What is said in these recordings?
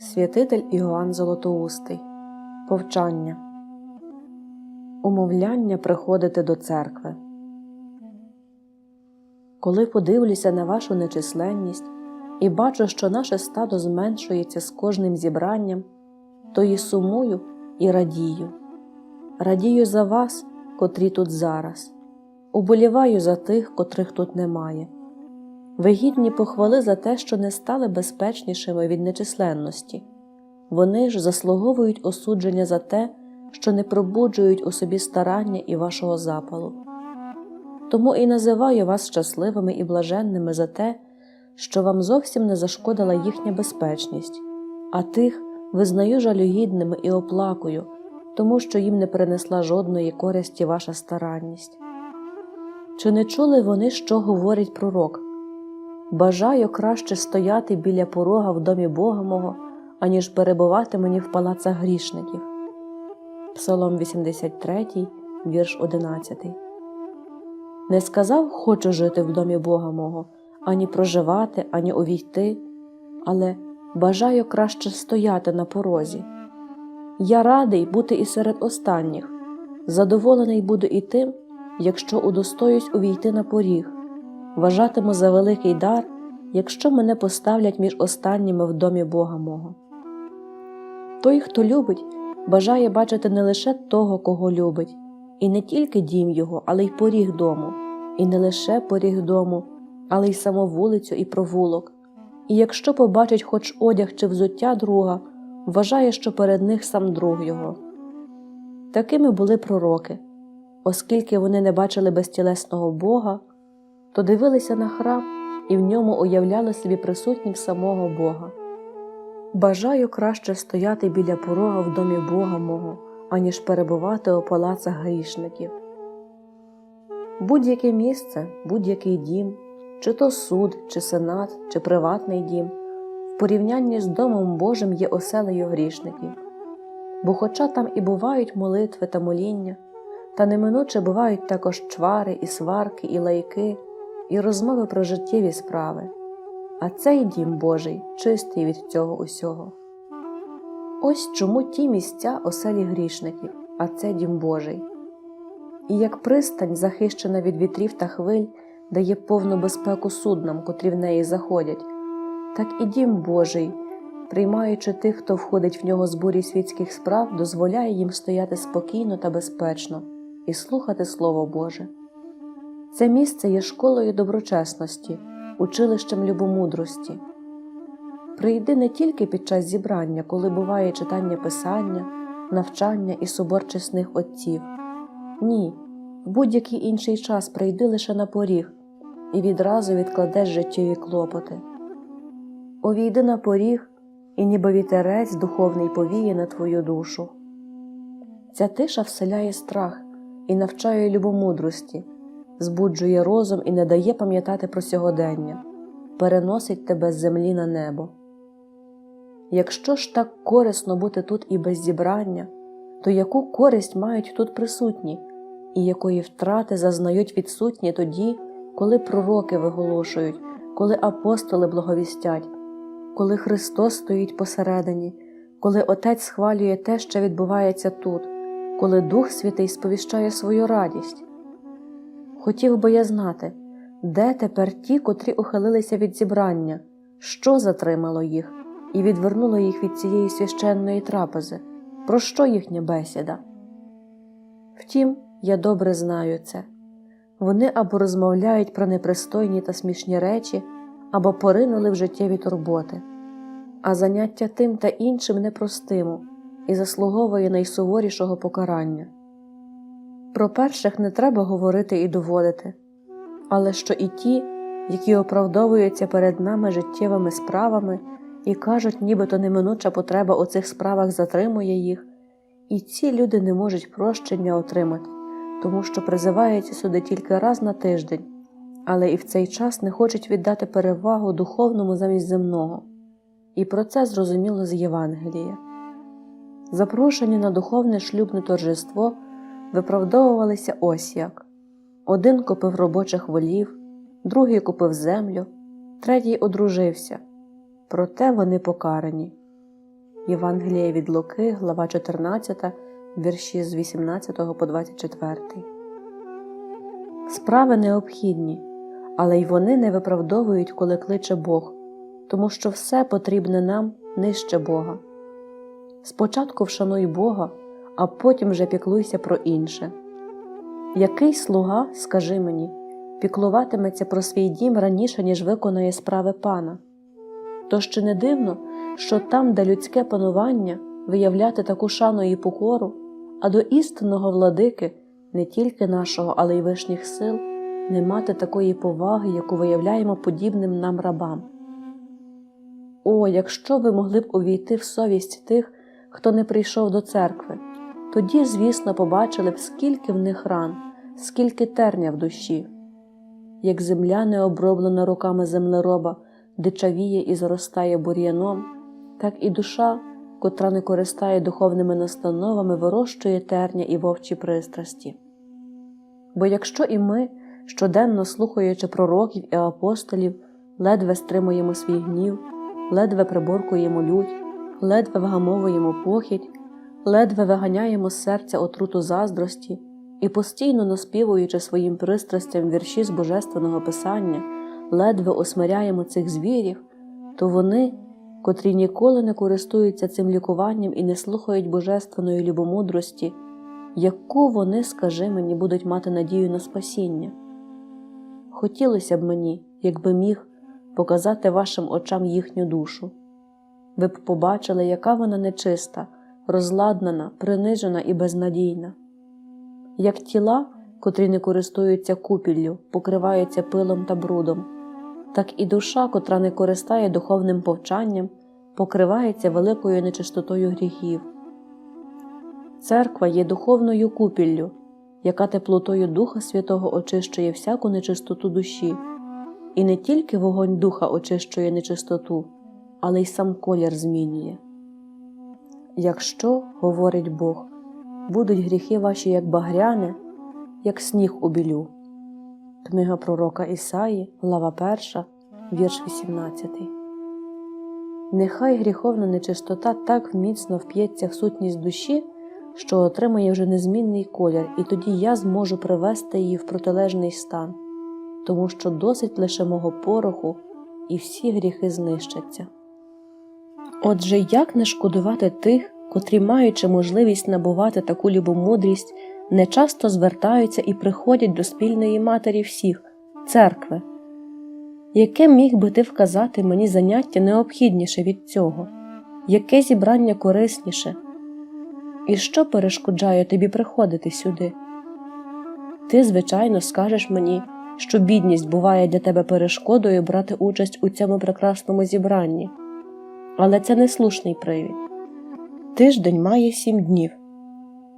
Святитель Іоанн Золотоустий Повчання Умовляння приходити до церкви. Коли подивлюся на вашу нечисленність і бачу, що наше стадо зменшується з кожним зібранням, то і сумую і радію. Радію за вас, котрі тут зараз, уболіваю за тих, котрих тут немає. Ви гідні похвали за те, що не стали безпечнішими від нечисленності. Вони ж заслуговують осудження за те, що не пробуджують у собі старання і вашого запалу. Тому і називаю вас щасливими і блаженними за те, що вам зовсім не зашкодила їхня безпечність, а тих визнаю жалюгідними і оплакую, тому що їм не принесла жодної користі ваша старанність. Чи не чули вони, що говорить пророк? Бажаю краще стояти біля порога в домі Бога мого, аніж перебувати мені в палацах грішників. Псалом 83, вірш 11. Не сказав хочу жити в домі Бога мого, ані проживати, ані увійти, але бажаю краще стояти на порозі. Я радий бути і серед останніх, задоволений буду і тим, якщо удостоюсь увійти на поріг, вважатиму за великий дар, якщо мене поставлять між останніми в домі Бога мого. Той, хто любить, бажає бачити не лише того, кого любить, і не тільки дім його, але й поріг дому, і не лише поріг дому, але й саму вулицю і провулок. І якщо побачить хоч одяг чи взуття друга, вважає, що перед них сам друг його. Такими були пророки, оскільки вони не бачили безтілесного Бога, то дивилися на храм і в ньому уявляли собі присутнім самого Бога. Бажаю краще стояти біля порога в домі Бога мого, аніж перебувати у палацах грішників. Будь-яке місце, будь-який дім, чи то суд, чи сенат, чи приватний дім, в порівнянні з Домом Божим є оселею грішників. Бо, хоча там і бувають молитви та моління, та неминуче бувають також чвари, і сварки, і лайки, і розмови про життєві справи, а цей дім Божий чистий від цього усього. Ось чому ті місця оселі грішників, а це дім Божий. І як пристань, захищена від вітрів та хвиль, дає повну безпеку суднам, котрі в неї заходять, так і дім Божий, приймаючи тих, хто входить в нього з бурі світських справ, дозволяє їм стояти спокійно та безпечно і слухати Слово Боже. Це місце є школою доброчесності, училищем любомудрості. Прийди не тільки під час зібрання, коли буває читання писання, навчання і собор чесних отців. Ні, в будь-який інший час прийди лише на поріг і відразу відкладеш життєві клопоти. Увійди на поріг, і ніби вітерець духовний повіє на твою душу. Ця тиша вселяє страх і навчає любомудрості, збуджує розум і не дає пам'ятати про сьогодення, переносить тебе з землі на небо. Якщо ж так корисно бути тут і без зібрання, то яку користь мають тут присутні, і якої втрати зазнають відсутні тоді, коли пророки виголошують, коли апостоли благовістять, коли Христос стоїть посередині, коли Отець схвалює те, що відбувається тут, коли Дух Святий сповіщає свою радість. Хотів би я знати, де тепер ті, котрі ухилилися від зібрання, що затримало їх і відвернуло їх від цієї священної трапези, про що їхня бесіда? Втім, я добре знаю це. Вони або розмовляють про непристойні та смішні речі, або поринули в життєві турботи, а заняття тим та іншим непростимо і заслуговує найсуворішого покарання. Про перших не треба говорити і доводити, але що і ті, які оправдовуються перед нами життєвими справами і кажуть, нібито неминуча потреба у цих справах затримує їх, і ці люди не можуть прощення отримати, тому що призиваються сюди тільки раз на тиждень, але і в цей час не хочуть віддати перевагу духовному замість земного, і про це зрозуміло з Євангелія. Запрошені на духовне шлюбне торжество виправдовувалися ось як один купив робочих волів, другий купив землю, третій одружився, проте вони покарані. Євангелія від Луки, глава 14, вірші з 18 по 24. Справи необхідні, але й вони не виправдовують, коли кличе Бог, тому що все потрібне нам нижче Бога. Спочатку вшануй Бога, а потім вже піклуйся про інше. Який слуга, скажи мені, піклуватиметься про свій дім раніше, ніж виконує справи пана? Тож чи не дивно, що там, де людське панування, виявляти таку шану і покору, а до істинного владики, не тільки нашого, але й вишніх сил, не мати такої поваги, яку виявляємо подібним нам рабам? О, якщо ви могли б увійти в совість тих, хто не прийшов до церкви, тоді, звісно, побачили б, скільки в них ран, скільки терня в душі. Як земля не оброблена руками землероба, дичавіє і заростає бур'яном, так і душа, котра не користає духовними настановами, вирощує терня і вовчі пристрасті. Бо якщо і ми, щоденно слухаючи пророків і апостолів, ледве стримуємо свій гнів, ледве приборкуємо лють, ледве вгамовуємо похідь, ледве виганяємо з серця отруту заздрості і постійно наспівуючи своїм пристрастям вірші з божественного писання, ледве осмиряємо цих звірів, то вони, котрі ніколи не користуються цим лікуванням і не слухають божественної любомудрості, яку вони, скажи мені, будуть мати надію на спасіння. Хотілося б мені, якби міг, показати вашим очам їхню душу. Ви б побачили, яка вона нечиста, розладнана, принижена і безнадійна. Як тіла, котрі не користуються купіллю, покриваються пилом та брудом, так і душа, котра не користає духовним повчанням, покривається великою нечистотою гріхів. Церква є духовною купіллю, яка теплотою Духа Святого очищує всяку нечистоту душі, і не тільки вогонь духа очищує нечистоту, але й сам колір змінює. Якщо, говорить Бог, будуть гріхи ваші як багряне, як сніг у білю. Книга пророка Ісаї, глава 1, вірш 18. Нехай гріховна нечистота так міцно вп'ється в сутність душі, що отримає вже незмінний колір, і тоді я зможу привести її в протилежний стан, тому що досить лише мого пороху, і всі гріхи знищаться. Отже, як не шкодувати тих, котрі, маючи можливість набувати таку любомудрість, не часто звертаються і приходять до спільної матері всіх церкви? Яке міг би ти вказати мені заняття необхідніше від цього? Яке зібрання корисніше? І що перешкоджає тобі приходити сюди? Ти, звичайно, скажеш мені, що бідність буває для тебе перешкодою брати участь у цьому прекрасному зібранні, але це не слушний привід. Тиждень має сім днів.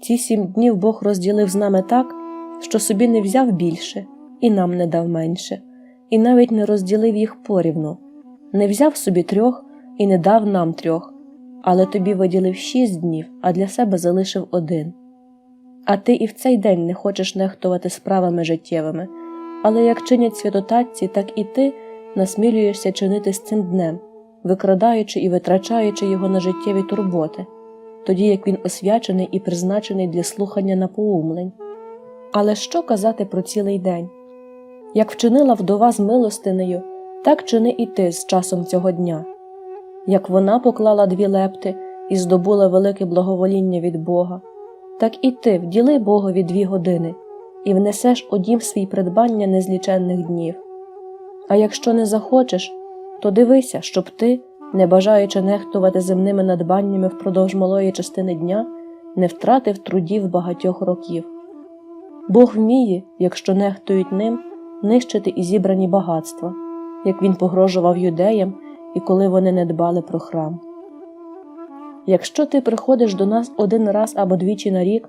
Ці сім днів Бог розділив з нами так, що собі не взяв більше і нам не дав менше, і навіть не розділив їх порівну, не взяв собі трьох і не дав нам трьох, але тобі виділив шість днів, а для себе залишив один. А ти і в цей день не хочеш нехтувати справами життєвими, але як чинять святотатці, так і ти насмілюєшся чинити з цим днем, викрадаючи і витрачаючи його на життєві турботи тоді як він освячений і призначений для слухання напоумлень. Але що казати про цілий день? Як вчинила вдова з милостинею, так чини і ти з часом цього дня. Як вона поклала дві лепти і здобула велике благовоління від Бога, так і ти вділи Богові дві години і внесеш у дім свій придбання незліченних днів. А якщо не захочеш, то дивися, щоб ти не бажаючи нехтувати земними надбаннями впродовж малої частини дня, не втратив трудів багатьох років. Бог вміє, якщо нехтують ним, нищити і зібрані багатства, як він погрожував юдеям і коли вони не дбали про храм. Якщо ти приходиш до нас один раз або двічі на рік,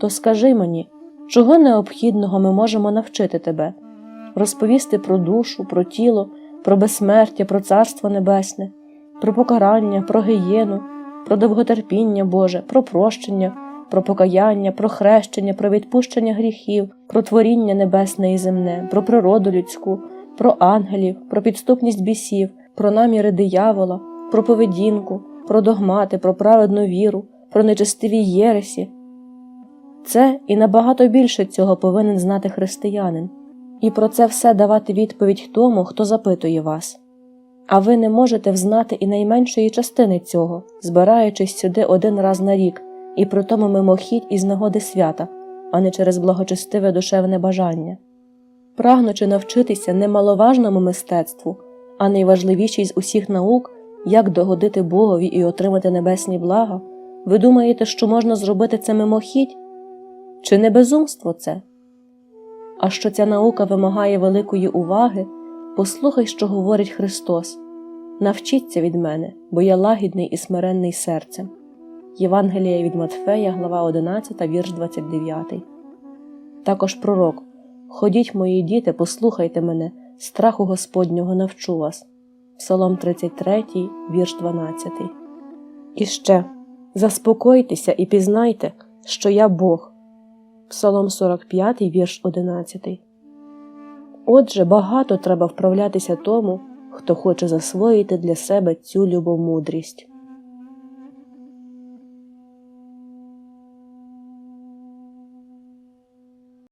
то скажи мені, чого необхідного ми можемо навчити тебе, розповісти про душу, про тіло, про безсмертя, про Царство Небесне про покарання, про гієну, про довготерпіння Боже, про прощення, про покаяння, про хрещення, про відпущення гріхів, про творіння небесне і земне, про природу людську, про ангелів, про підступність бісів, про наміри диявола, про поведінку, про догмати, про праведну віру, про нечестиві єресі. Це і набагато більше цього повинен знати християнин, і про це все давати відповідь тому, хто запитує вас. А ви не можете взнати і найменшої частини цього, збираючись сюди один раз на рік, і при тому мимохідь із нагоди свята, а не через благочестиве душевне бажання. Прагнучи навчитися немаловажному мистецтву, а найважливішій з усіх наук, як догодити Богові і отримати небесні блага, ви думаєте, що можна зробити це мимохідь? Чи не безумство це? А що ця наука вимагає великої уваги, послухай, що говорить Христос. Навчіться від мене, бо я лагідний і смиренний серцем. Євангелія від Матфея, глава 11, вірш 29. Також пророк Ходіть, мої діти, послухайте мене, страху Господнього навчу вас. Псалом 33, вірш 12. І ще заспокойтеся і пізнайте, що я Бог. Псалом 45, вірш 11. Отже, багато треба вправлятися тому, хто хоче засвоїти для себе цю любомудрість.